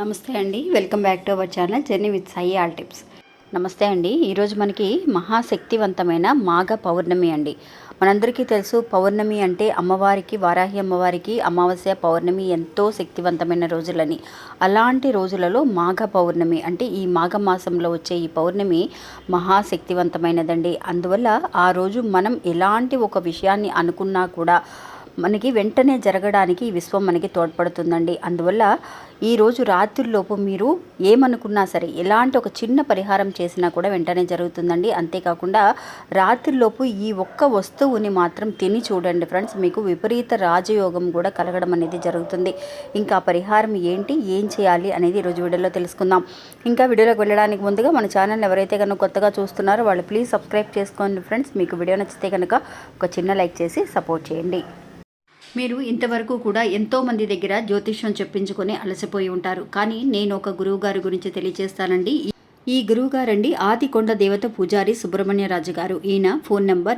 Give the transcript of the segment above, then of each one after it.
నమస్తే అండి. Welcome back to our channel journey with Sai all tips. నమస్తే అండి. ఈరోజు మనకి మహాశక్తివంతమైన మాఘ పౌర్ణమి అండి. మనందరికీ తెలుసు పౌర్ణమి అంటే అమ్మవారికి వారాహి అమ్మవారికి అమావాస్య పౌర్ణమి ఎంతో శక్తివంతమైన రోజులని. అలాంటి రోజులలో మాఘ పౌర్ణమి అంటే ఈ మాఘ మాసంలో వచ్చే ఈ పౌర్ణమి మహాశక్తివంతమైనదండి. అందువల్ల ఆ రోజు మనం ఎలాంటి ఒక విషయాన్ని అనుకున్నా కూడా మనకి వెంటనే జరగడానికి ఈ విశ్వం మనకి తోడ్పడుతుందండి. అందువల్ల ఈరోజు రాత్రిలోపు మీరు ఏమనుకున్నా సరే ఎలాంటి ఒక చిన్న పరిహారం చేసినా కూడా వెంటనే జరుగుతుందండి. అంతేకాకుండా రాత్రిలోపు ఈ ఒక్క వస్తువుని మాత్రం తిని చూడండి ఫ్రెండ్స్. మీకు విపరీత రాజయోగం కూడా కలగడం అనేది జరుగుతుంది. ఇంకా పరిహారం ఏంటి ఏం చేయాలి అనేది ఈరోజు వీడియోలో తెలుసుకుందాం. ఇంకా వీడియోలోకి వెళ్ళడానికి ముందుగా మన ఛానల్ ఎవరైతే కనుక కొత్తగా చూస్తున్నారో వాళ్ళు ప్లీజ్ సబ్స్క్రైబ్ చేసుకోండి ఫ్రెండ్స్. మీకు వీడియో నచ్చితే కనుక ఒక చిన్న లైక్ చేసి సపోర్ట్ చేయండి. మీరు ఇంతవరకు కూడా ఎంతో మంది దగ్గర జ్యోతిష్యం చెప్పించుకొని అలసిపోయి ఉంటారు. కానీ నేను ఒక గురువు గారి గురించి తెలియజేస్తానండి. ఈ గురువు గారండి ఆదికొండ దేవత పూజారి సుబ్రహ్మణ్యరాజు గారు ఈయన phone number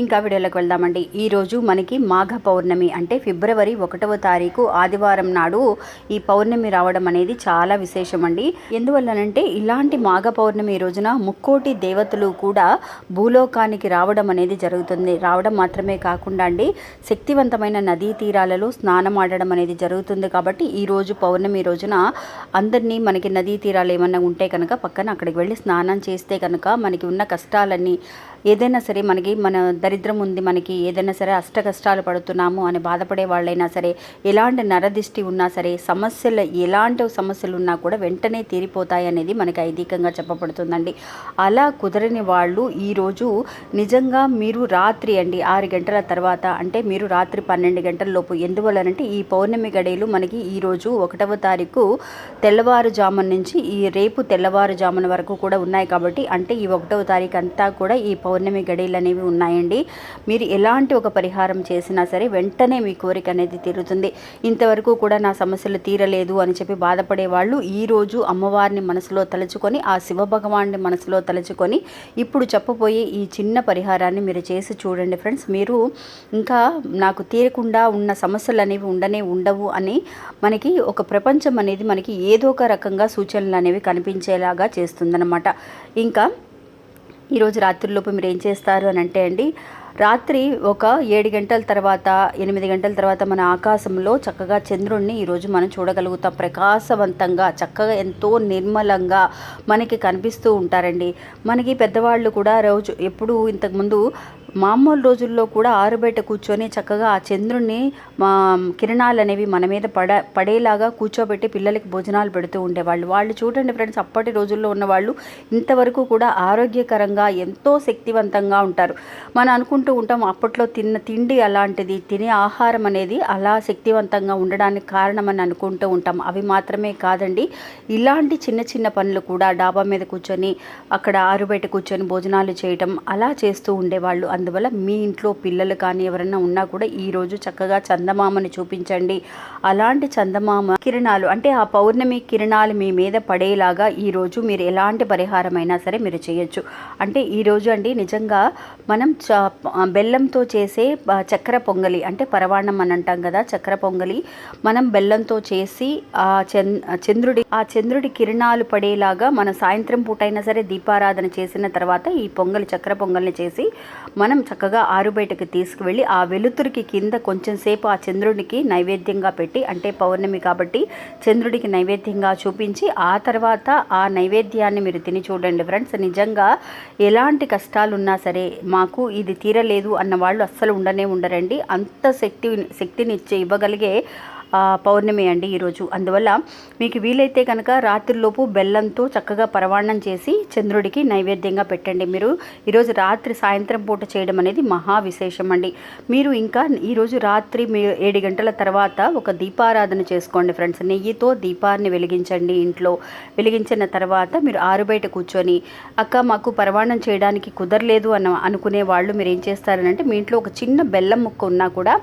ఇంకా వీడియోలోకి వెళ్దామండి. ఈరోజు మనకి మాఘ పౌర్ణమి అంటే ఫిబ్రవరి ఒకటవ తారీఖు ఆదివారం నాడు ఈ పౌర్ణమి రావడం అనేది చాలా విశేషం అండి ఎందువల్లనంటే ఇలాంటి మాఘ పౌర్ణమి రోజున ముక్కోటి దేవతలు కూడా భూలోకానికి రావడం అనేది జరుగుతుంది. రావడం మాత్రమే కాకుండా అండి శక్తివంతమైన నదీ తీరాలలో స్నానం ఆడడం అనేది జరుగుతుంది కాబట్టి ఈరోజు పౌర్ణమి రోజున అందరినీ మనకి నదీ తీరాలు ఏమన్నా ఉంటే కనుక పక్కన అక్కడికి వెళ్ళి స్నానం చేస్తే కనుక మనకి ఉన్న కష్టాలన్నీ ఏదైనా సరే మనకి మన దరిద్రం ఉంది మనకి ఏదైనా సరే అష్ట కష్టాలు పడుతున్నాము అని బాధపడే వాళ్ళైనా సరే ఎలాంటి నరదిష్టి ఉన్నా సరే సమస్యలు ఎలాంటి సమస్యలు ఉన్నా కూడా వెంటనే తీరిపోతాయి అనేది మనకి ఐదీకంగా చెప్పబడుతుందండి. అలా కుదరని వాళ్ళు ఈరోజు నిజంగా మీరు రాత్రి అండి ఆరు గంటల తర్వాత అంటే మీరు రాత్రి పన్నెండు గంటల లోపు ఎందువల్లనంటే ఈ పౌర్ణమి గడియలు మనకి ఈరోజు ఒకటవ తారీఖు తెల్లవారుజామున నుంచి ఈ రేపు తెల్లవారుజామున వరకు కూడా ఉన్నాయి కాబట్టి అంటే ఈ ఒకటవ తారీఖు అంతా కూడా ఈ పౌర్ణమి గడియలు అనేవి ఉన్నాయండి. మీరు ఎలాంటి ఒక పరిహారం చేసినా సరే వెంటనే మీ కోరిక అనేది తీరుతుంది. ఇంతవరకు కూడా నా సమస్యలు తీరలేదు అని చెప్పి బాధపడే వాళ్ళు ఈరోజు అమ్మవారిని మనసులో తలుచుకొని ఆ శివభగవాన్ని మనసులో తలుచుకొని ఇప్పుడు చెప్పబోయే ఈ చిన్న పరిహారాన్ని మీరు చేసి చూడండి ఫ్రెండ్స్. మీరు ఇంకా నాకు తీరకుండా ఉన్న సమస్యలు అనేవి ఉండనే ఉండవు అని మనకి ఒక ప్రపంచం అనేది మనకి ఏదో ఒక రకంగా సూచనలు అనేవి కనిపించేలాగా చేస్తుందన్నమాట. ఇంకా ఈరోజు రాత్రిలోపు మీరు ఏం చేస్తారు అని అంటే అండి రాత్రి ఒక ఏడు గంటల తర్వాత ఎనిమిది గంటల తర్వాత మన ఆకాశంలో చక్కగా చంద్రుణ్ణి ఈరోజు మనం చూడగలుగుతాం. ప్రకాశవంతంగా చక్కగా ఎంతో నిర్మలంగా మనకి కనిపిస్తూ ఉంటారండి. మనకి పెద్దవాళ్ళు కూడా రోజు ఎప్పుడు ఇంతకుముందు మామూలు రోజుల్లో కూడా ఆరుబయట కూర్చొని చక్కగా ఆ చంద్రుణ్ణి మా కిరణాలు అనేవి మన మీద పడ పడేలాగా కూర్చోబెట్టి పిల్లలకి భోజనాలు పెడుతూ ఉండేవాళ్ళు. వాళ్ళు చూడండి ఫ్రెండ్స్ అప్పటి రోజుల్లో ఉన్నవాళ్ళు ఇంతవరకు కూడా ఆరోగ్యకరంగా ఎంతో శక్తివంతంగా ఉంటారు. మనం అనుకుంటూ ఉంటాం. అప్పట్లో తిన్న తిండి అలాంటిది తినే ఆహారం అనేది అలా శక్తివంతంగా ఉండడానికి కారణమని అనుకుంటూ ఉంటాం. అవి మాత్రమే కాదండి ఇలాంటి చిన్న చిన్న పనులు కూడా డాబా మీద కూర్చొని అక్కడ ఆరుబయట కూర్చొని భోజనాలు చేయటం అలా చేస్తూ ఉండేవాళ్ళు. అందువల్ల మీ ఇంట్లో పిల్లలు కానీ ఎవరైనా ఉన్నా కూడా ఈరోజు చక్కగా చందమామని చూపించండి. అలాంటి చందమామ కిరణాలు అంటే ఆ పౌర్ణమి కిరణాలు మీ మీద పడేలాగా ఈరోజు మీరు ఎలాంటి పరిహారం అయినా సరే మీరు చేయొచ్చు. అంటే ఈరోజు అండి నిజంగా మనం చ బెల్లంతో చేసే చక్కెర పొంగలి అంటే పరవాణం అని అంటాం కదా చక్కెర పొంగలి మనం బెల్లంతో చేసి ఆ చంద్రుడి ఆ చంద్రుడి కిరణాలు పడేలాగా మన సాయంత్రం పూట అయినా సరే దీపారాధన చేసిన తర్వాత ఈ పొంగలి చక్కెర పొంగల్ని చేసి మనం చక్కగా ఆరుబయటకు తీసుకువెళ్ళి ఆ వెలుతురికి కింద కొంచెం సేపు ఆ చంద్రుడికి నైవేద్యంగా పెట్టి అంటే పౌర్ణమి కాబట్టి చంద్రుడికి నైవేద్యంగా చూపించి ఆ తర్వాత ఆ నైవేద్యాన్ని మీరు తిని చూడండి ఫ్రెండ్స్. నిజంగా ఎలాంటి కష్టాలు ఉన్నా సరే మాకు ఇది తీర లేదు అన్న వాళ్ళు అస్సలు ఉండనే ఉండరండి. అంత శక్తి శక్తినిచ్చే ఇవ్వగలిగే పౌర్ణమి అండి ఈరోజు అందువల్ల మీకు వీలైతే కనుక రాత్రిలోపు బెల్లంతో చక్కగా పరవాణం చేసి చంద్రుడికి నైవేద్యంగా పెట్టండి. మీరు ఈరోజు రాత్రి సాయంత్రం పూట చేయడం అనేది మహా విశేషం అండి. మీరు ఇంకా ఈరోజు రాత్రి మీ ఏడు గంటల తర్వాత ఒక దీపారాధన చేసుకోండి ఫ్రెండ్స్. నెయ్యితో దీపాన్ని వెలిగించండి ఇంట్లో. వెలిగించిన తర్వాత మీరు ఆరు బయట కూర్చొని అక్క మాకు పరవాణం చేయడానికి కుదరలేదు అన్న అనుకునే వాళ్ళు మీరు ఏం చేస్తారనంటే మీ ఇంట్లో ఒక చిన్న బెల్లం ముక్క ఉన్నా కూడా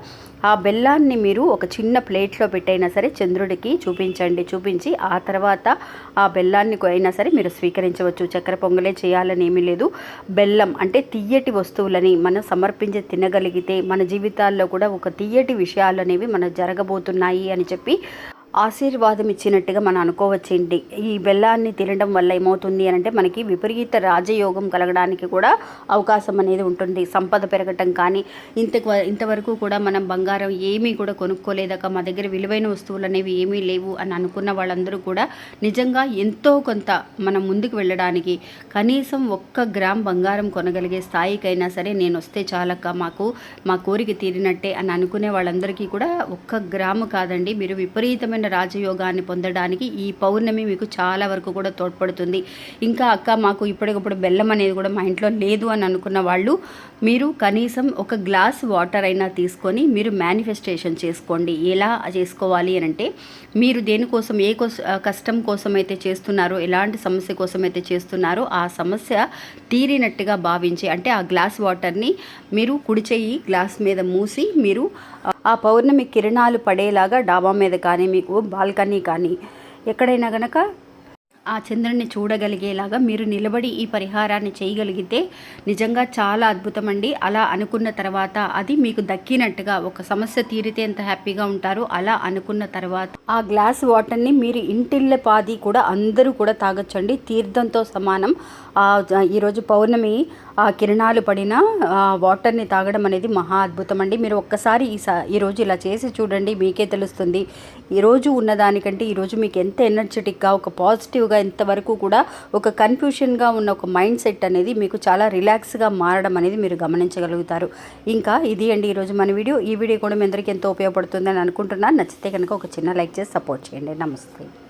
ఆ బెల్లాన్ని మీరు ఒక చిన్న ప్లేట్లో పెట్టైనా సరే చంద్రుడికి చూపించండి చూపించి ఆ తర్వాత ఆ బెల్లాన్ని అయినా సరే మీరు స్వీకరించవచ్చు. చక్కెర పొంగలే చేయాలని ఏమీ లేదు. బెల్లం అంటే తీయటి వస్తువులని మనం సమర్పించి తినగలిగితే మన జీవితాల్లో కూడా ఒక తీయటి విషయాలు అనేవి మన జరగబోతున్నాయి అని చెప్పి ఆశీర్వాదం ఇచ్చినట్టుగా మనం అనుకోవచ్చండి. ఈ బెల్లాన్ని తినడం వల్ల ఏమవుతుంది అని అంటే మనకి విపరీత రాజయోగం కలగడానికి కూడా అవకాశం అనేది ఉంటుంది. సంపద పెరగటం కానీ ఇంత ఇంతవరకు కూడా మనం బంగారం ఏమీ కూడా కొనుక్కోలేదక మా దగ్గర విలువైన వస్తువులు అనేవి ఏమీ లేవు అని అనుకున్న వాళ్ళందరూ కూడా నిజంగా ఎంతో కొంత మనం ముందుకు వెళ్ళడానికి కనీసం ఒక్క గ్రామ్ బంగారం కొనగలిగే స్థాయికైనా సరే నేను వస్తే చాలక్క మాకు మా కోరిక తీరినట్టే అని అనుకునే వాళ్ళందరికీ కూడా ఒక్క గ్రాము కాదండి. మీరు విపరీతమైన రాజయోగాన్ని పొందడానికి ఈ పౌర్ణమి మీకు చాలా వరకు కూడా తోడ్పడుతుంది. ఇంకా అక్క మాకు ఇప్పటికప్పుడు బెల్లం అనేది కూడా మా ఇంట్లో లేదు అని అనుకున్న వాళ్ళు మీరు కనీసం ఒక గ్లాస్ వాటర్ అయినా తీసుకొని మీరు మేనిఫెస్టేషన్ చేసుకోండి. ఎలా చేసుకోవాలి అని అంటే మీరు దేనికోసం ఏ కోస కష్టం కోసం అయితే చేస్తున్నారో ఎలాంటి సమస్య కోసం అయితే చేస్తున్నారో ఆ సమస్య తీరినట్టుగా భావించి అంటే ఆ గ్లాస్ వాటర్ని మీరు కుడిచేయి గ్లాస్ మీద మూసి మీరు ఆ పౌర్ణమి కిరణాలు పడేలాగా డాబా మీద కానీ మీకు బాల్కనీ కానీ ఎక్కడైనా కనుక ఆ చంద్రుడిని చూడగలిగేలాగా మీరు నిలబడి ఈ పరిహారాన్ని చేయగలిగితే నిజంగా చాలా అద్భుతం అండి అలా అనుకున్న తర్వాత అది మీకు దక్కినట్టుగా ఒక సమస్య తీరితే ఎంత హ్యాపీగా ఉంటారో అలా అనుకున్న తర్వాత ఆ గ్లాస్ వాటర్ని మీరు ఇంటిళ్ళ పాది కూడా అందరూ కూడా తాగొచ్చండి. తీర్థంతో సమానం. ఆ ఈరోజు పౌర్ణమి ఆ కిరణాలు పడిన ఆ వాటర్ని తాగడం అనేది మహా అద్భుతం అండి మీరు ఒక్కసారి ఈ సా ఈరోజు ఇలా చేసి చూడండి మీకే తెలుస్తుంది. ఈరోజు ఉన్నదానికంటే ఈరోజు మీకు ఎంత ఎనర్జెటిక్గా ఒక పాజిటివ్గా ఇంతవరకు కూడా ఒక కన్ఫ్యూషన్గా ఉన్న ఒక మైండ్ సెట్ అనేది మీకు చాలా రిలాక్స్గా మారడం అనేది మీరు గమనించగలుగుతారు. ఇంకా ఇది అండి ఈరోజు మన వీడియో. ఈ వీడియో కూడా మీ అందరికీ ఎంతో ఉపయోగపడుతుందని అనుకుంటున్నాను. నచ్చితే కనుక ఒక చిన్న లైక్ చేసి సపోర్ట్ చేయండి. నమస్తే.